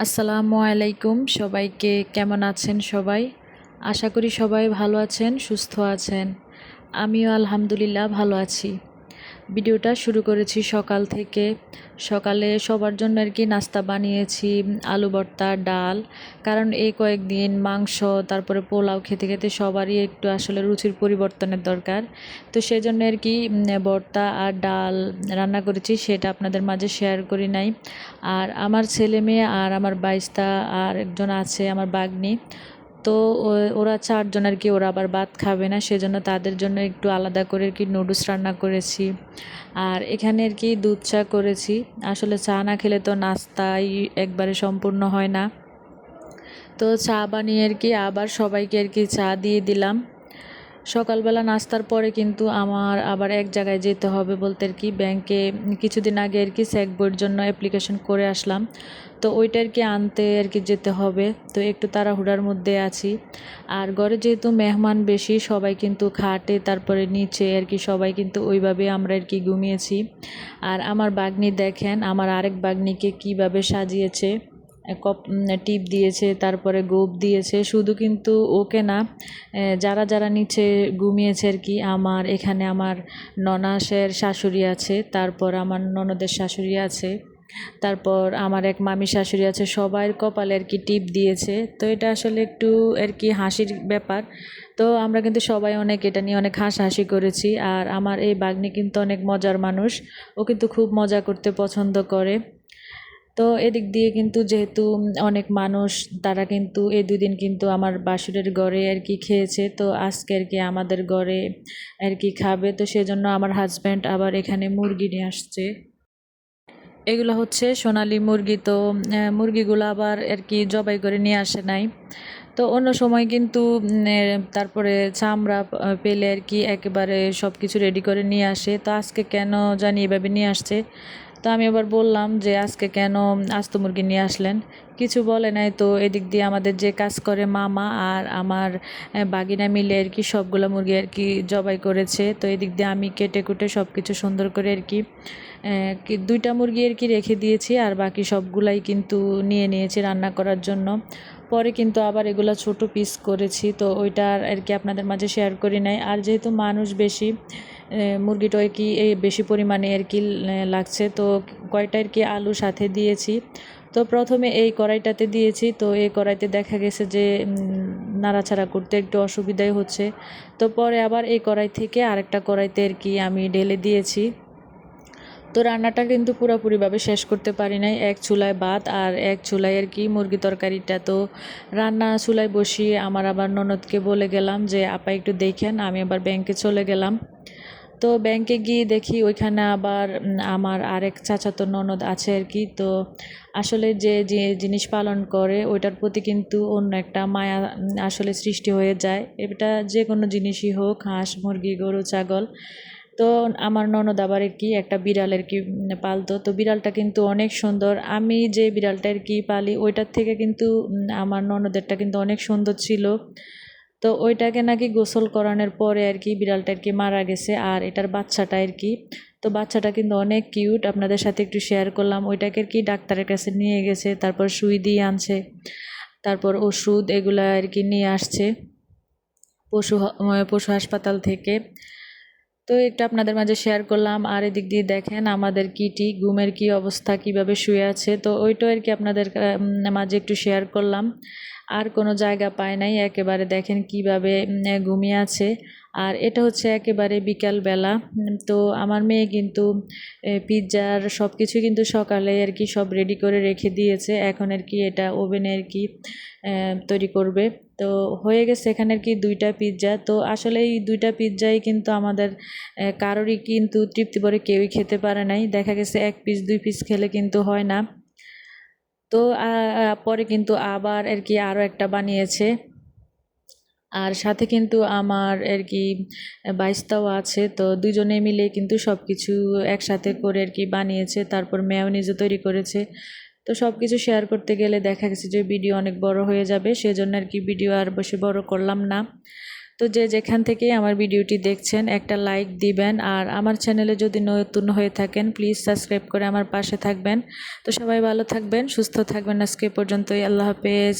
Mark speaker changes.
Speaker 1: আসসালামু আলাইকুম সবাইকে, কেমন আছেন সবাই? আশা করি সবাই ভালো আছেন, সুস্থ আছেন। আমিও আলহামদুলিল্লাহ ভালো আছি। ভিডিওটা শুরু করেছি সকাল থেকে। সকালে সবার জন্য আর কি নাস্তা বানিয়েছি, আলু ভর্তা, ডাল। কারণ এই কয়েকদিন মাংস, তারপরে পোলাও খেতে খেতে সবারই একটু আসলে রুচির পরিবর্তনের দরকার। তো সেই জন্য আর কি ভর্তা আর ডাল রান্না করেছি, সেটা আপনাদের মাঝে শেয়ার করি নাই। আর আমার ছেলে মেয়ে আর আমার বাইস্তা আর একজন আছে, আমার বাগনি তো ওরা চারজন আর কি ওরা আবার ভাত খাবে না? সেজন্য তাদের জন্য একটু আলাদা করে আর কি নুডলস রান্না করেছি। আর এখানে আর কি দুধ চা করেছি। আসলে চা না খেলে তো নাস্তাই একবারে সম্পূর্ণ হয় না। তো চা বানিয়ে আর কি আবার সবাইকে আর কি চা দিয়ে দিলাম। সকালবেলা নাস্তার পরে কিন্তু আমার আবার এক জায়গায় যেতে হবে বলতে আর কি। ব্যাংকে কিছুদিন আগে আর কি স্যাক বইয়ের জন্য অ্যাপ্লিকেশন করে আসলাম। তো ওইটা আর কি আনতে আর কি যেতে হবে। তো একটু তাড়াহুড়ার মধ্যে আছি। আর ঘরে যেহেতু মেহমান বেশি, সবাই কিন্তু খাটে, তারপরে নিচে আর কি সবাই কিন্তু ওইভাবে আমরা আর কি ঘুমিয়েছি। আর আমার বাগনি দেখেন, আমার আরেক বাগনিকে কীভাবে সাজিয়েছে। কপ টিপ দিয়েছে, তারপরে গোপ দিয়েছে, শুধু কিন্তু ওকে না যারা যারা নিচে ঘুমিয়েছে আর কি, আমার, এখানে আমার ননাসের শাশুড়ি আছে, তারপর আমার ননদের শাশুড়ি আছে, তারপর আমার এক মামি শাশুড়ি আছে সবাই কপালে আর কি টিপ দিয়েছে, তো এটা আসলে একটু আর কি হাসির ব্যাপার, তো আমরা কিন্তু সবাই অনেক এটা নিয়ে অনেক হাসাহাসি করেছি, আর আমার এই বাগনি কিন্তু অনেক মজার মানুষ, ও কিন্তু খুব মজা করতে পছন্দ করে তো এদিক দিয়ে কিন্তু যেহেতু অনেক মানুষ, তারা কিন্তু এই দুদিন কিন্তু আমার বাসুরের ঘরে আর কি খেয়েছে। তো আজকে আর কি আমাদের ঘরে আর কি খাবে। তো সেজন্য আমার হাজব্যান্ড আবার এখানে মুরগি নিয়ে আসছে। এগুলো হচ্ছে সোনালি মুরগি। তো মুরগিগুলো আবার আর কি জবাই করে নিয়ে আসে নাই। তো অন্য সময় কিন্তু তারপরে চামড়া পেলে আর কি একেবারে সব কিছু রেডি করে নিয়ে আসে। তো আজকে কেন জানি এভাবে নিয়ে আসছে। তো আমি আবার বললাম যে আজকে কেন আস্ত মুরগি নিয়ে আসলেন? কিছু বলে নাই তো এদিক দিয়ে আমাদের যে কাজ করে মামা আর আমার বাগিনা মিলে আর কি সবগুলো মুরগি আর কি জবাই করেছে। তো এদিক দিয়ে আমি কেটে কুটে সব কিছু সুন্দর করে আর কি দুইটা মুরগি আর কি রেখে দিয়েছি আর বাকি সবগুলাই কিন্তু নিয়ে নিয়েছি রান্না করার জন্য। পরে কিন্তু আবার এগুলো ছোট পিস করেছি। তো ওইটা আর কি আপনাদের মাঝে শেয়ার করি নাই। আর যেহেতু মানুষ বেশি মুরগিটা আর কি এই বেশি পরিমাণে আর কি লাগছে? তো কয়টা আর কি আলু সাথে দিয়েছি? তো প্রথমে এই কড়াইটাতে দিয়েছি। তো এই কড়াইতে দেখা গেছে যে নাড়াচাড়া করতে একটু অসুবিধাই হচ্ছে। তো পরে আবার এই কড়াই থেকে আরেকটা কড়াইতে আর কি আমি ঢেলে দিয়েছি। তো রান্নাটা কিন্তু পুরোপুরিভাবে শেষ করতে পারি নাই। এক চুলায় ভাত আর এক চুলায় আর কি মুরগি তরকারিটা। তো রান্না চুলায় বসিয়ে আমার আবার ননদকে বলে গেলাম যে, আপা একটু দেখেন, আমি আবার ব্যাংকে চলে গেলাম। তো ব্যাংকে গিয়ে দেখি ওইখানে আবার আমার আরেক চাচাতো ননদ আছে আর কি। তো আসলে যে যে জিনিস পালন করে, ওইটার প্রতি কিন্তু অন্য একটা মায়া আসলে সৃষ্টি হয়ে যায়। এটা যে কোনো জিনিসই হোক, হাঁস, মুরগি, গরু, ছাগল। তো আমার ননদ আবার কি একটা বিড়ালের কি পালতো। তো বিড়ালটা কিন্তু অনেক সুন্দর। আমি যে বিড়ালটার কি পালি, ওইটার থেকে কিন্তু আমার ননদেরটা কিন্তু অনেক সুন্দর ছিল। তো ওইটাকে নাকি গোসল করানোর পরে আর কি বিড়ালটা আর কি মারা গেছে, আর এটার বাচ্চাটা আর কি। তো বাচ্চাটা কিন্তু অনেক কিউট, আপনাদের সাথে একটু শেয়ার করলাম। ওইটাকে আর কি ডাক্তারের কাছে নিয়ে গেছে, তারপর সুই দিয়ে আনছে, তারপর ওষুধ এগুলো আর কি নিয়ে আসছে পশু পশু হাসপাতাল থেকে। তো এটা আপনাদের মাঝে শেয়ার করলাম, আর এদিক দিয়ে দেখেন আমাদের কিটি, ঘুমের কি অবস্থা, কীভাবে শুয়ে আছে। তো ওইটাও আর কি আপনাদের মাঝে একটু শেয়ার করলাম। আর কোনো জায়গা পায় নাই, একেবারে দেখেন কীভাবে ঘুমিয়ে আছে। আর এটা হচ্ছে একেবারে বিকালবেলা। তো আমার মেয়ে কিন্তু পিৎজার সব কিছু কিন্তু সকালে আর কি সব রেডি করে রেখে দিয়েছে। এখন আর কি এটা ওভেনে আর কি তৈরি করবে। তো হয়ে গেছে এখানে কি দুইটা পিৎজা। তো আসলে এই দুইটা পিৎজাই কিন্তু আমাদের কারোরই কিন্তু তৃপ্তি করে কেউই খেতে পারে নাই। দেখা গেছে এক পিস দুই পিস খেলে কিন্তু হয় না। তো পরে কিন্তু আবার আর কি আরও একটা বানিয়েছে। আর সাথে কিন্তু আমার আর কি বাইস্তাও আছে, তো দুজনে মিলে কিন্তু সব কিছু একসাথে করে আর কি বানিয়েছে, তারপর মেয়নিজও তৈরি করেছে। তো সব কিছু শেয়ার করতে গেলে দেখা গেছে যে, ভিডিও অনেক বড় হয়ে যাবে, সেজন্য আর কি ভিডিও আর বসে বড় করলাম না। তো যে যেখান থেকে আমার ভিডিওটি দেখছেন, একটা লাইক দিবেন। আর আমার চ্যানেলে যদি নতুন হয়ে থাকেন প্লিজ সাবস্ক্রাইব করে আমার পাশে থাকবেন। তো সবাই ভালো থাকবেন, সুস্থ থাকবেন। আজকে পর্যন্তই। আল্লাহ হাফেজ।